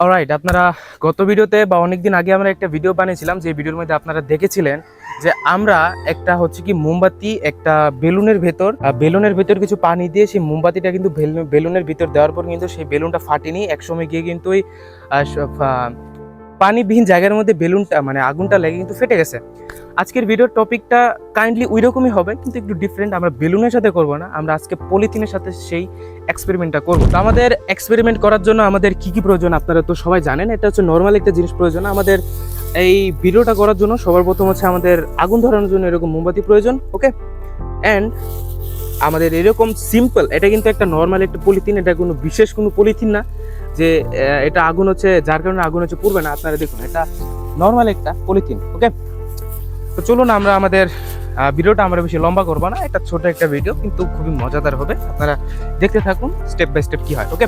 Alright আপনারা গত ভিডিওতে বা অনেকদিন আগে আমরা একটা ভিডিও বানিয়েছিলাম, যে ভিডিওর মধ্যে আপনারা দেখেছিলেন যে আমরা একটা হচ্ছে কি মোমবাতি, একটা বেলুনের ভেতর বেলুনের ভেতর কিছু পানি দিয়ে সেই মোমবাতিটা কিন্তু বেলুনের ভিতর দেওয়ার পর কিন্তু সেই বেলুনটা ফাটেনি। একসময় গিয়ে কিন্তু ওই পানিবিহীন জায়গার মধ্যে বেলুনটা মানে আগুনটা লেগে কিন্তু ফেটে গেছে। আজকের ভিডিওর টপিকটা কাইন্ডলি ওই রকমই হবে, কিন্তু একটু ডিফারেন্ট আমরা বেলুনের সাথে করব না, আমরা আজকে পলিথিনের সাথে সেই এক্সপেরিমেন্টটা করব। তো আমাদের এক্সপেরিমেন্ট করার জন্য আমাদের কি কি প্রয়োজন আপনারা তো সবাই জানেন, এটা হচ্ছে নর্মাল একটা জিনিস প্রয়োজন। আমাদের এই ভিডিওটা করার জন্য সবার প্রথম হচ্ছে আমাদের আগুন ধরানোর জন্য এরকম মোমবাতি প্রয়োজন ওকে অ্যান্ড আমাদের এরকম সিম্পল এটা কিন্তু একটা নর্মাল একটা পলিথিন এটা কোনো বিশেষ কোনো পলিথিন না। যে এটা আগুন হচ্ছে, যার কারণে আগুন হচ্ছে, পড়বে না। আপনারা দেখুন, এটা নর্মাল একটা পলিথিন ওকে তো চলুন আমরা আমাদের ভিডিওটা আমরা বেশি লম্বা করব না একটা ছোট একটা ভিডিও কিন্তু খুবই মজাদার হবে। আপনারা দেখতে থাকুন স্টেপ বাই স্টেপ কি হয় ওকে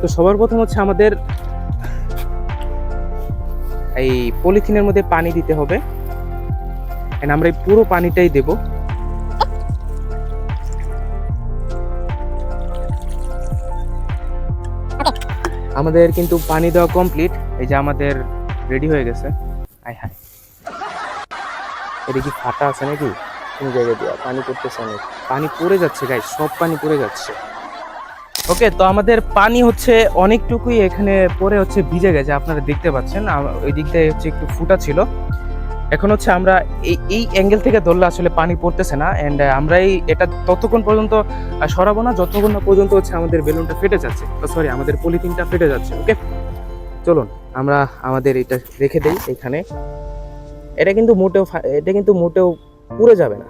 তো সবার প্রথম হচ্ছে আমাদের এই পলিথিনের মধ্যে পানি দিতে হবে। আমরা এই পুরো পানিটাই দেব। আমাদের কিন্তু পানি দেওয়া কমপ্লিট এই যে আমাদের রেডি হয়ে গেছে। আয় হায়। এটা কি ফাটা আছে নাকি? কোন জায়গায় দেওয়া পানি পড়তেছে অনেক। পানি পড়ে যাচ্ছে গাই সব পানি পড়ে যাচ্ছে। ওকে তো আমাদের পানি হচ্ছে অনেকটুকুই এখানে পরে হচ্ছে ভিজে গেছে আপনারা দেখতে পাচ্ছেন। ওই দিকটায় হচ্ছে একটু ফুটা ছিল। এখন হচ্ছে আমরা এই এই অ্যাঙ্গেল থেকে ধরলে আসলে পানি পড়তেছে না অ্যান্ড আমরা এই এটা ততক্ষণ পর্যন্ত সরাবো না, যতক্ষণ না পর্যন্ত হচ্ছে আমাদের বেলুনটা ফেটে যাচ্ছে। সরি আমাদের পলিথিনটা ফেটে যাচ্ছে ওকে চলুন, আমরা আমাদের এটা রেখে দিই এখানে। এটা কিন্তু মোটেও এটা কিন্তু মোটেও পুড়ে যাবে না।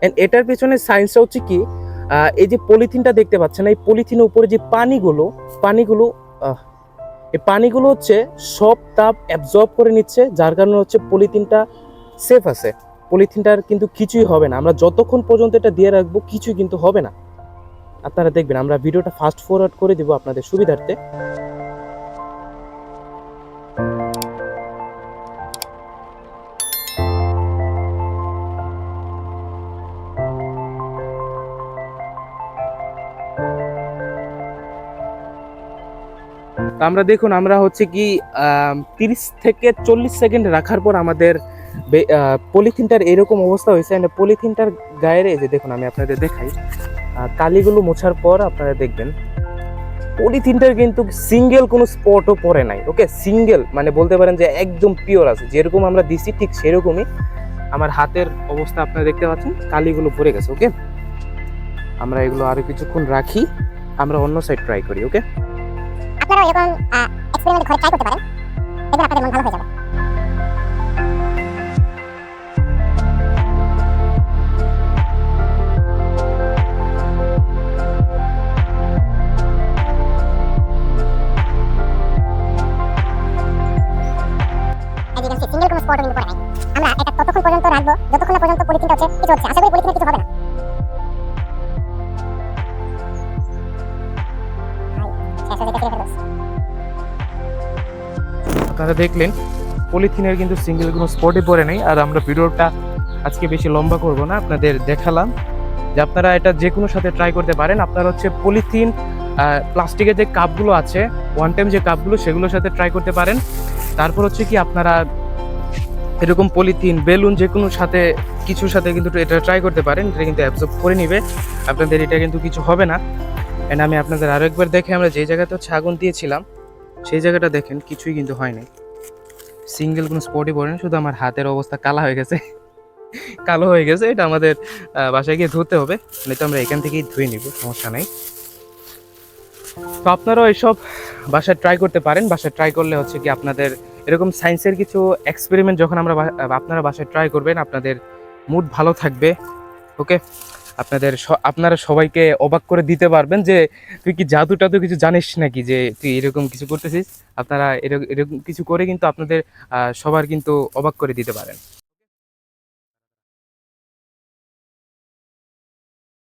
অ্যান্ড এটার পেছনে সায়েন্সটা হচ্ছে কি এই যে পলিথিনটা দেখতে পাচ্ছেন, এই পলিথিনের উপরে যে পানিগুলো পানিগুলো এই পানিগুলো হচ্ছে সব তাপ অ্যাবজর্ব করে নিচ্ছে, যার কারণে হচ্ছে পলিথিনটা সেফ আছে। পলিথিনটার কিন্তু কিছুই হবে না। আমরা যতক্ষণ পর্যন্ত এটা দিয়ে রাখব, কিছুই কিন্তু হবে না। আপনারা দেখবেন, আমরা ভিডিওটা ফাস্ট ফরওয়ার্ড করে দেবো আপনাদের সুবিধার্থে। আমরা দেখুন, আমরা হচ্ছে কি তিরিশ থেকে চল্লিশ সেকেন্ড রাখার পর আমাদের পলিথিনটার এরকম অবস্থা হয়েছে and পলিথিনটার গায়ের যে দেখুন, আমি আপনাদের দেখাই কালিগুলো মোছার পর আপনারা দেখবেন, পলিথিনটার কিন্তু সিঙ্গেল কোনো স্পটও পড়ে নাই ওকে সিঙ্গেল মানে বলতে পারেন যে একদম পিওর আছে, যেরকম আমরা দিছি ঠিক সেরকমই আমার হাতের অবস্থা আপনারা দেখতে পাচ্ছেন, কালিগুলো পড়ে গেছে ওকে আমরা এগুলো আরও কিছুক্ষণ রাখি, আমরা অন্য সাইড ট্রাই করি ওকে আপনারা এরকম এক্সপেরিমেন্ট ঘরে ট্রাই করতে পারেন। দেখবেন আপনাদের মন ভালো হয়ে যাবে। see, কোনো spot কিন্তু পড়ে নাই। আমরা এটা ততক্ষণ পর্যন্ত রাখব যতক্ষণ পর্যন্ত পলিথিনটা হচ্ছে কিছু হচ্ছে। আশা করি পলিথিনের আপনারা দেখলেন, পলিথিনের কিন্তু সিঙ্গেল কোনো স্পটে পড়ে নেই। আর আমরা ভিডিওটা আজকে বেশি লম্বা করব না, আপনাদের দেখালাম। যে আপনারা এটা যে কোনো সাথে ট্রাই করতে পারেন। আপনারা হচ্ছে পলিথিন প্লাস্টিকের যে কাপগুলো আছে ওয়ান টাইম যে কাপগুলো সেগুলোর সাথে ট্রাই করতে পারেন। তারপর হচ্ছে কি, আপনারা এরকম পলিথিন বেলুন যে কোনো সাথে, কিছুর সাথে কিন্তু এটা ট্রাই করতে পারেন। এটা কিন্তু অ্যাবজর্ব করে নিবে। আপনাদের এটা কিন্তু কিছু হবে না। এন্ড আমি আপনাদের আরও একবার দেখে আমরা যে জায়গাতে হচ্ছে আগুন দিয়েছিলাম সেই জায়গাটা দেখেন, কিছুই কিন্তু হয়নি। সিঙ্গেল কোনো স্পটই পড়েনি শুধু আমার হাতের অবস্থা কালা হয়ে গেছে। কালো হয়ে গেছে, এটা আমাদের বাসায় গিয়ে ধুতে হবে, নয়তো আমরা এখান থেকেই ধুয়ে নিব, সমস্যা নাই। তো আপনারাও এইসব বাসায় ট্রাই করতে পারেন, বাসায় ট্রাই করলে হচ্ছে কি আপনাদের এরকম সায়েন্সের কিছু এক্সপেরিমেন্ট যখন আমরা আপনারা বাসায় ট্রাই করবেন, আপনাদের মুড ভালো থাকবে ওকে আপনাদের আপনারা সবাইকে অবাক করে দিতে পারবেন যে, তুই কি জাদু টাদু কিছু জানিস নাকি যে, তুই এরকম কিছু করতেছিস? আপনারা এরকম কিছু করে কিন্তু আপনাদের সবার কিন্তু অবাক করে দিতে পারেন।